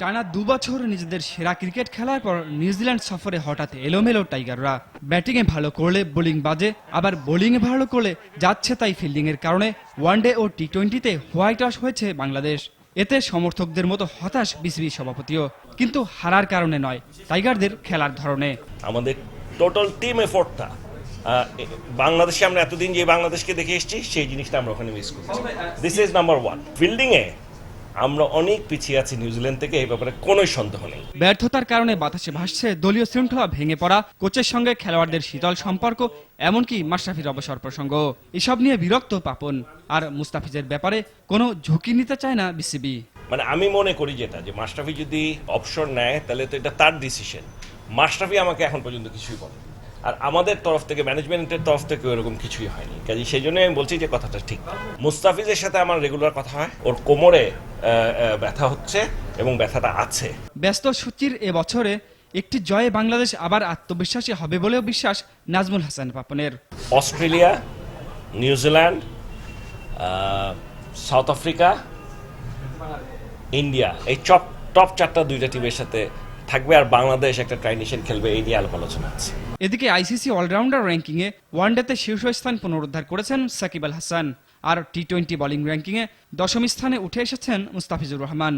টানা দুবছর নিজেদের সেরা ক্রিকেট খেলার পর নিউজিল্যান্ড সফরে হঠাৎ এলোমেলো টাইগাররা ব্যাটিংয়ে ভালো করলে বোলিং বাজে আবার বোলিংয়ে ভালো করলে যাচ্ছে তাই ফিল্ডিংয়ের কারণে ওয়ানডে ও টি টোয়েন্টিতে হোয়াইট ওয়াশ হয়েছে বাংলাদেশ। এতে সমর্থকদের মতো হতাশ বিসিবি সভাপতিও কিন্তু হারার কারণে নয় টাইগারদের খেলার ধরনে। আমাদের টোটাল টিম এফোর্টটা বাংলাদেশে আমরা এতদিন যে বাংলাদেশকে দেখে এসেছি সেই জিনিসটা আমরা ওখানে মিস করছি। দিস ইজ নাম্বার ওয়ান ফিল্ডিংয়ে আমরা অনেক পিছিয়ে আছি নিউজিল্যান্ড থেকে এই ব্যাপারে কোনোই সন্দেহ নেই। ব্যর্থতার কারণে বাতাসে ভাসছে দলীয় শৃঙ্খলা ভেঙে পড়া কোচের সঙ্গে খেলোয়াড়দের শীতল সম্পর্ক এমনকি মাশরাফির অবসর প্রসঙ্গ। এসব নিয়ে বিরক্ত পাপন আর মুস্তাফিজের ব্যাপারে কোনো ঝুঁকি নিতে চায় না বিসিবি। মানে আমি মনে করি যেটা যে মাশরাফি যদি অপশন নেয় তাহলে তো এটা তার ডিসিশন মাশরাফি আমাকে এখন পর্যন্ত কিছুই বলে আর আমাদের তরফ থেকে ম্যানেজমেন্টের তরফ থেকে ওরকম কিছুই হয়নি। কাজে সেই জন্য আমি বলছি যে কথাটা ঠিক। মুস্তাফিজের সাথে আমার রেগুলার কথা হয় ওর কোমরে ব্যথা হচ্ছে এবং ব্যথাটা আছে। ব্যস্ত সূচির এ বছরে একটি জয়ে বাংলাদেশ আবার আত্মবিশ্বাসী হবে বলেও বিশ্বাস Nazmul Hasan পাপনের। Australia New Zealand South Africa India এই চপ টপ চারটা দুইটা টিমের সাথে থাকবে আর বাংলাদেশ একটা ট্রাইনিশন খেলবে এই নিয়ে আলাপ আলোচনা আছে। এদিকে আইসিসি অলরাউন্ডার র্যাঙ্কিংয়ে ওয়ানডেতে শীর্ষস্থান পুনরুদ্ধার করেছেন সাকিব আল হাসান। আর টি টোয়েন্টি বোলিং র্যাঙ্কিংয়ে দশম স্থানে উঠে এসেছেন মুস্তাফিজুর রহমান।